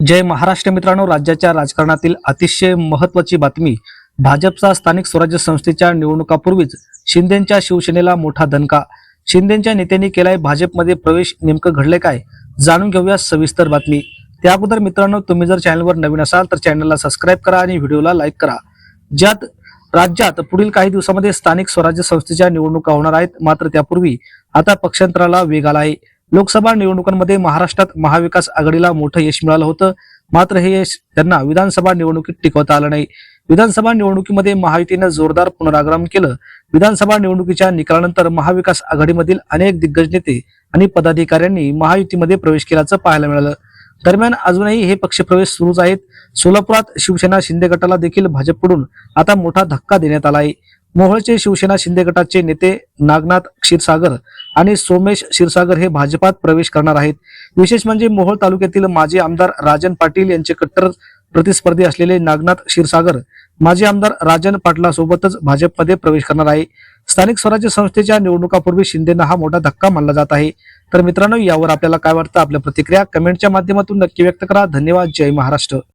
जय महाराष्ट्र मित्रांनो राज्याच्या राजकारणातील अतिशय महत्वाची बातमी भाजपचा स्थानिक स्वराज्य संस्थेच्या निवडणुकापूर्वीच शिंदेच्या शिवसेनेला मोठा दणका. शिंदेच्या नेत्यांनी केलाय भाजपमध्ये प्रवेश नेमकं घडले काय? जाणून घेऊया सविस्तर बातमी. त्या अगोदर मित्रांनो तुम्ही जर चॅनलवर नवीन असाल तर चॅनलला सबस्क्राईब करा आणि व्हिडिओला लाईक करा. ज्यात राज्यात पुढील काही दिवसामध्ये स्थानिक स्वराज्य संस्थेच्या निवडणुका होणार आहेत मात्र त्यापूर्वी आता पक्षांतराला वेग आला आहे. लोकसभा निवडणुकांमध्ये महाराष्ट्रात महाविकास आघाडीला मोठं यश मिळालं होतं. मात्र हे यश त्यांना विधानसभा निवडणुकीत टिकवता आलं नाही. विधानसभा निवडणुकीमध्ये महायुतीनं जोरदार पुनरागमन केलं. विधानसभा निवडणुकीच्या निकालानंतर महाविकास आघाडीमधील अनेक दिग्गज नेते आणि पदाधिकाऱ्यांनी महायुतीमध्ये प्रवेश केल्याचं पाहायला मिळालं. दरम्यान अजूनही हे पक्षप्रवेश सुरूच आहेत. सोलापुरात शिवसेना शिंदे गटाला देखील भाजपकडून आता मोठा धक्का देण्यात आला आहे मोहोळचे शिवसेना शिंदे गटाचे नेते नागनाथ क्षीरसागर आणि सोमेश क्षीरसागर हे भाजपात प्रवेश करणार आहेत. विशेष म्हणजे मोहोळ तालुक्यातील माजी आमदार राजन पाटील यांचे कट्टर प्रतिस्पर्धी असलेले नागनाथ क्षीरसागर माजी आमदार राजन पाटलासोबतच भाजपमध्ये प्रवेश करणार आहे. स्थानिक स्वराज्य संस्थेच्या निवडणुकापूर्वी शिंदेना हा मोठा धक्का मानला जात आहे. तर मित्रांनो यावर आपल्याला काय वाटतं? आपल्या प्रतिक्रिया कमेंटच्या माध्यमातून नक्की व्यक्त करा. धन्यवाद. जय महाराष्ट्र.